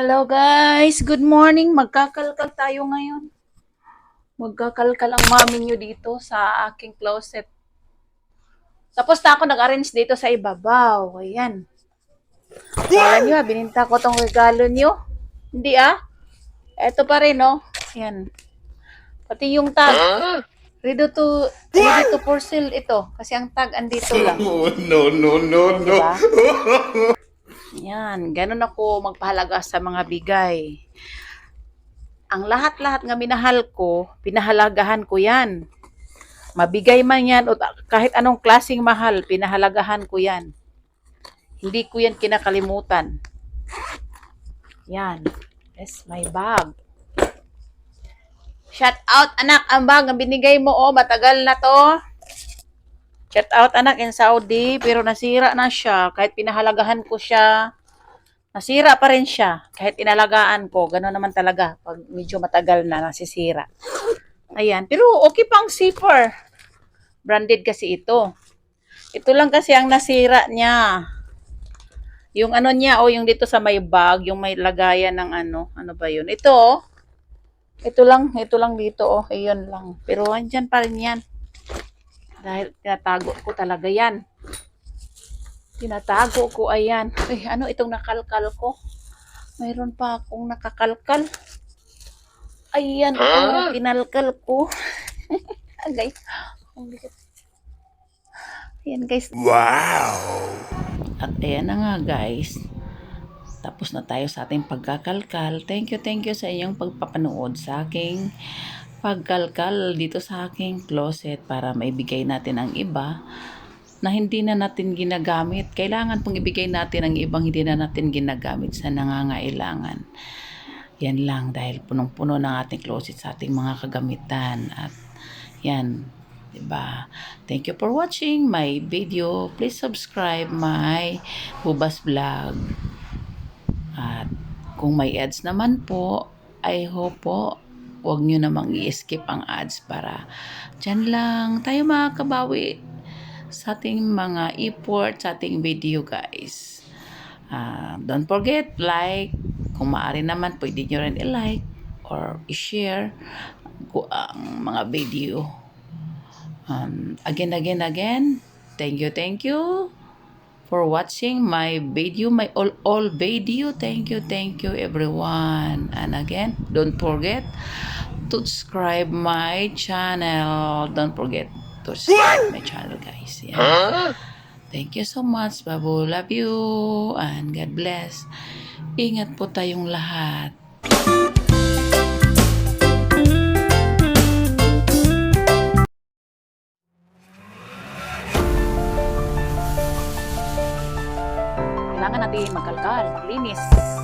Hello guys, good morning. Magkakalkal tayo ngayon. Magkakalkal ang mami nyo dito sa aking closet. Tapos na ako nag-arrange dito sa ibabaw. Ayan. Kala nyo, ah, bininta ko tong regalo nyo. Hindi ah. Eto pa rin oh. Ayan. Pati yung tag. Ready to, ready to for sale ito. Kasi ang tag andito lang. Oh, no, no, no, no. Diba? Yan, ganun ako magpahalaga sa mga bigay. Ang lahat-lahat nga minahal ko, pinahalagahan ko yan. Mabigay man yan o kahit anong klasing mahal, pinahalagahan ko yan. Hindi ko yan kinakalimutan. Yan. Yes, my bag. Shout out, anak, ang bag ang binigay mo, oh, matagal na to. Shout out anak in Saudi, pero nasira na siya. Kahit pinahalagahan ko siya, nasira pa rin siya. Kahit inalagaan ko, gano'n naman talaga. Pag medyo matagal na, nasisira. Ayan, pero okay pang zipper. Branded kasi ito. Ito lang kasi ang nasira niya. Yung ano niya, o yung dito sa may bag, yung may lagayan ng ano, ano ba yun? Ito, oh. Ito lang, ito lang dito, oh. Ayun lang. Pero andyan pa rin yan. Dahil tinatago ko talaga yan. Tinatago ko, ayan. Ay, ano itong nakalkal ko? Mayroon pa akong nakakalkal. Ayan, ang kinalkal ko. guys. Ang bigat. Ayan, guys. Wow. At ayan na nga, guys. Tapos na tayo sa ating pagkakalkal. Thank you, thank you sa inyong pagpapanood sa aking pagkalkal dito sa aking closet para maibigay natin ang iba na hindi na natin ginagamit. Kailangan pong ibigay natin ang ibang hindi na natin ginagamit sa nangangailangan. Yan lang dahil punong-puno ng ating closet sa ating mga kagamitan. At yan, 'di ba? Thank you for watching my video. Please subscribe my Bubas Vlog. At kung may ads naman po, I hope po huwag nyo namang i-skip ang ads para dyan lang tayo makakabawi sa ating mga effort sa ating video guys. Ah, don't forget, like. Kung maaari naman, pwede nyo rin i-like or i-share ang mga video. Um, again, again, again, thank you, thank you for watching my video, my all all video. Thank you, thank you everyone. And again, don't forget to subscribe my channel. Don't forget to subscribe my channel, guys. Yeah. Thank you so much, Babu. Love you and God bless. Ingat po tayong lahat. Kailangan natin magkalkal, maglinis.